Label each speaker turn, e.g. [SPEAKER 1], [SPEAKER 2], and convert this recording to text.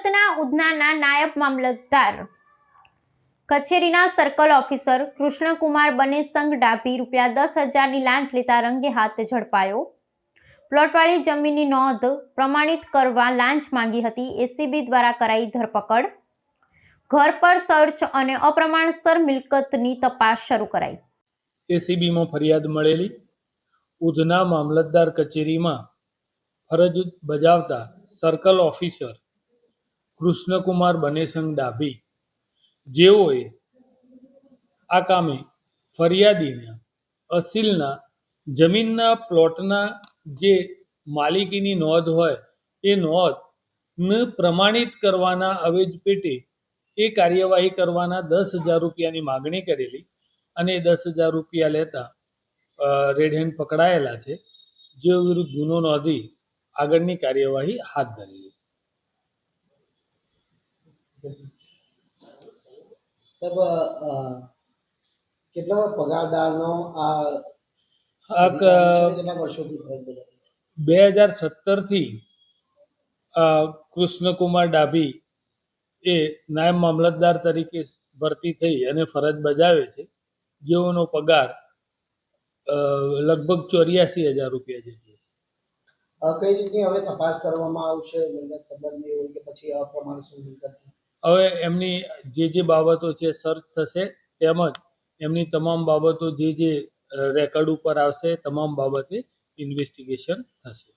[SPEAKER 1] ઉધનાના નાયબ મામલતદાર. કચેરીના સર્કલ ઓફિસર કૃષ્ણકુમાર બનેસંગ ડાભી રૂપિયા દસ હજારની લાંચ લેતા રંગે હાથ ઝડપાયો. પ્લોટવાળી જમીનની નોંધ પ્રમાણિત કરવા લાંચ માંગી હતી એસીબી દ્વારા કરાઈ ધરપકડ. ઘર પર સર્ચ અને અપ્રમાણસર મિલકતની તપાસ શરૂ કરાઈ.
[SPEAKER 2] એસીબીમાં ફરિયાદ મળેલી. ઉધના મામલતદાર કચેરીમાં ફરજ બજાવતા સર્કલ ઓફિસર કૃષ્ણકુમાર બનેસંગ ડાભી. જેઓએ આ કામે ફરિયાદીના અસીલના જમીનના પ્લોટના જે માલિકીની નોંધ હોય, એ નોંધને પ્રમાણિત કરવાના અવેજ પેટે એ કાર્યવાહી કરવાના દસ હજાર રૂપિયાની માગણી કરેલી અને એ દસ હજાર રૂપિયા લેતા રેડ હેન્ડ પકડાયેલા છે, જેઓ વિરુદ્ધ ગુનો નોંધી આગળની કાર્યવાહી હાથ ધરેલી છે.
[SPEAKER 3] સાહેબ કેટલા પગારદારનો આ?
[SPEAKER 2] બે હજાર સત્તરથી કૃષ્ણકુમાર ડાભી એ નાયબ મામલતદાર તરીકે ભરતી થઈ અને ફરજ બજાવે છે. જેઓનો પગાર લગભગ ચોર્યાસી હજાર રૂપિયા જેટલો
[SPEAKER 3] કઈ રીતની હવે તપાસ કરવામાં આવશે? મિલકત સંબંધની હોય કે પછી અપ્રમાણસર મિલકતની
[SPEAKER 2] હવે એમની જે જે બાબતો છે સર્ચ થશે તેમજ એમની તમામ બાબતો જે જે રેકર્ડ ઉપર આવશે, તમામ બાબતે ઇન્વેસ્ટિગેશન થશે.